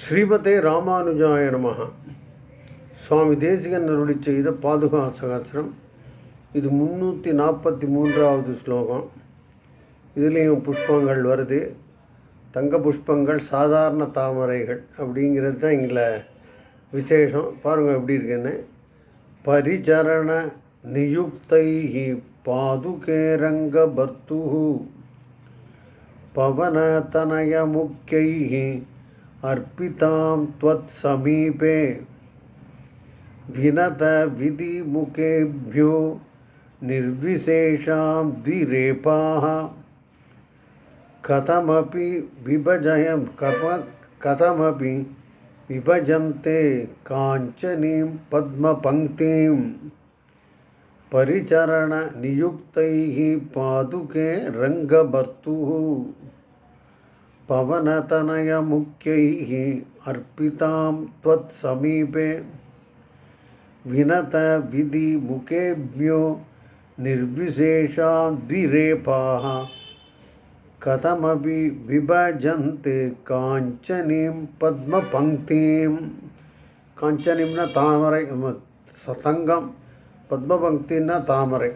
ஸ்ரீமதே ராமானுஜாய நமக சுவாமி தேசிகன் அருளி செய்த பாதுகா சகசிரம். இது முந்நூற்றி நாற்பத்தி மூன்றாவது ஸ்லோகம். இதுலேயும் புஷ்பங்கள் வருது. தங்க புஷ்பங்கள் சாதாரண தாமரைகள் அப்படிங்கிறது தான் இங்கே விசேஷம். பாருங்கள் எப்படி இருக்குன்னு. பரிச்சரண நியுக்தை பாதுகேரங்க பர்த்து பவனதனய முக்கியை अर्पितां त्वत्समीपे विनतविधिमुखेभ्यो निर्विशेषां द्विरेपाः कथमपि विभजयं कप, कथमपि विभजन्ते काञ्चनीं पद्मपङ्क्तिं। परिचरणनियुक्तैः पादुके रङ्गभर्तुः। पवनतनयमुख्यैः अर्पितां त्वत्समीपे विनतविधिमुखेभ्यो निर्विशेषां द्विरेपाः कथमपि विभजन्ते काञ्चनीं पद्मपङ्क्तिं காஞ்சனிம்னா தாமரை சதங்கம் பத்மபக்தின்னா தாமரை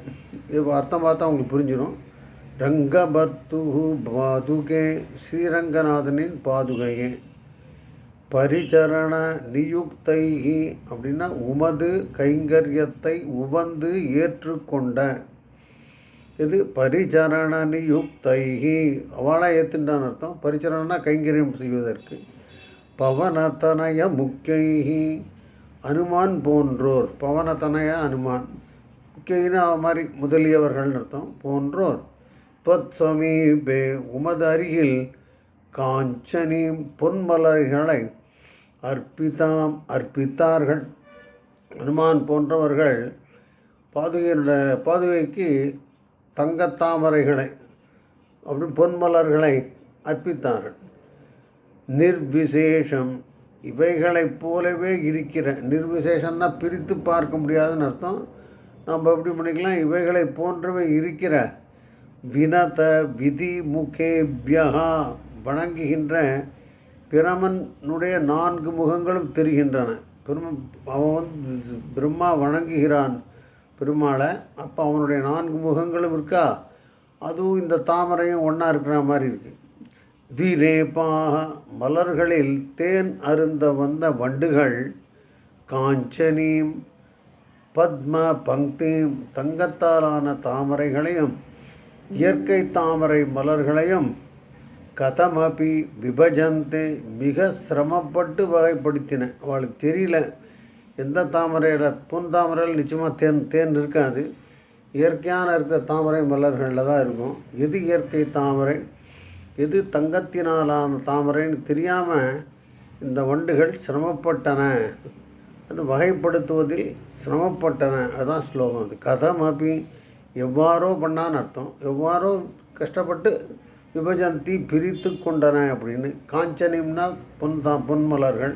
இது அர்த்தம் பார்த்தா உங்களுக்கு புரிஞ்சிடும் ரங்கபர்த்து பாதுகே ஸ்ரீரங்கநாதனின் பாதுகையே. பரிச்சரண நியுக்தைகி அப்படின்னா உமது கைங்கரியத்தை உவந்து ஏற்றுக்கொண்ட. இது பரிச்சரண நியுக்தைகி அவளை ஏற்றுண்டான் அர்த்தம். பரிச்சரணனா கைங்கரியம் செய்வதற்கு. பவனத்தனய முக்கைகி அனுமான் போன்றோர். பவனத்தனய அனுமான். முக்கியின்னு மாதிரி முதலியவர்கள் அர்த்தம். போன்றோர். துவத் உமதருகில் உமது அருகில் காஞ்சனி பொன்மலர்களை அர்ப்பித்தாம் அர்ப்பித்தார்கள். அனுமான் போன்றவர்கள் பாதுகையினுடைய பாதுகைக்கு தங்கத்தாமரைகளை அப்படி பொன்மலர்களை அர்ப்பித்தார்கள். நிர்விசேஷம் இவைகளைப் போலவே இருக்கிற நிர்விசேஷம்னா பிரித்து பார்க்க முடியாதுன்னு அர்த்தம். நம்ம எப்படி பண்ணிக்கலாம்? இவைகளை போன்றவே இருக்கிற வினத விதி முகேபியா வணங்குகின்ற பிரமனுடைய நான்கு முகங்களும் தெரிகின்றன. பெரும அவன் வந்து பிரம்மா வணங்குகிறான் பெருமாளை. அப்போ அவனுடைய நான்கு முகங்களும் இருக்கா? அதுவும் இந்த தாமரையும் ஒன்றா இருக்கிற மாதிரி இருக்குது திரேபாக மலர்களில் தேன் அருந்த வந்த வண்டுகள் காஞ்சனீம் பத்ம பங்கிம் தங்கத்தாலான தாமரைகளையும் இயற்கை தாமரை மலர்களையும் கதமபி விபஜந்தே மிக சிரமப்பட்டு வகைப்படுத்தின. அவளுக்கு தெரியல எந்த தாமரையில் பொன் தாமரையில் நிச்சயமாக தேன் தேன் இருக்காது. இயற்கையான இருக்கிற தாமரை மலர்களில் தான் இருக்கும். எது இயற்கை தாமரை? எது தங்கத்தினாலான தாமரைன்னு தெரியாமல் இந்த வண்டுகள் சிரமப்பட்டன. அது வகைப்படுத்துவதில் சிரமப்பட்டன. அதுதான் ஸ்லோகம். அது கதமபி எவ்வாறோ பண்ணான்னு அர்த்தம். எவ்வாறோ கஷ்டப்பட்டு விபஜந்தி பிரித்து கொண்டன அப்படின்னு காஞ்சனிம்னா பொன் தா பொன்மலர்கள்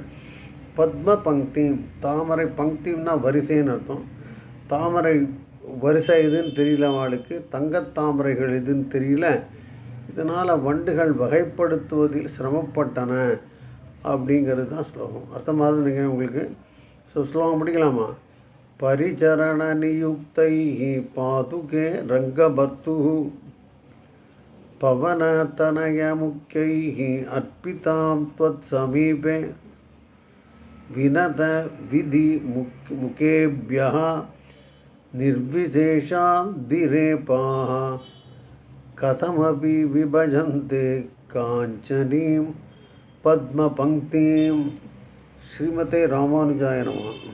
பத்ம பங்கி தாமரை பங்கிம்னா வரிசைன்னு அர்த்தம். தாமரை வரிசை எதுன்னு தெரியல அவளுக்கு. தங்கத்தாமரைகள் எதுன்னு தெரியல. இதனால் வண்டுகள் வகைப்படுத்துவதில் சிரமப்பட்டன அப்படிங்கிறது தான் ஸ்லோகம் அர்த்தமாக நினைக்கிறேன் உங்களுக்கு. ஸோ ஸ்லோகம் படிக்கலாமா परिचरणनियुक्तैः पादुके रङ्गभर्तुः पवनतनयमुख्यैः अर्पितां त्वत्समीपे विनतविधिमुक् मुखेभ्यः मुखेभ्य दिरेपाः कथमपि विभजन्ते काञ्चनीं पद्मपङ्क्तिं। श्रीमते रामानुजाय नमः।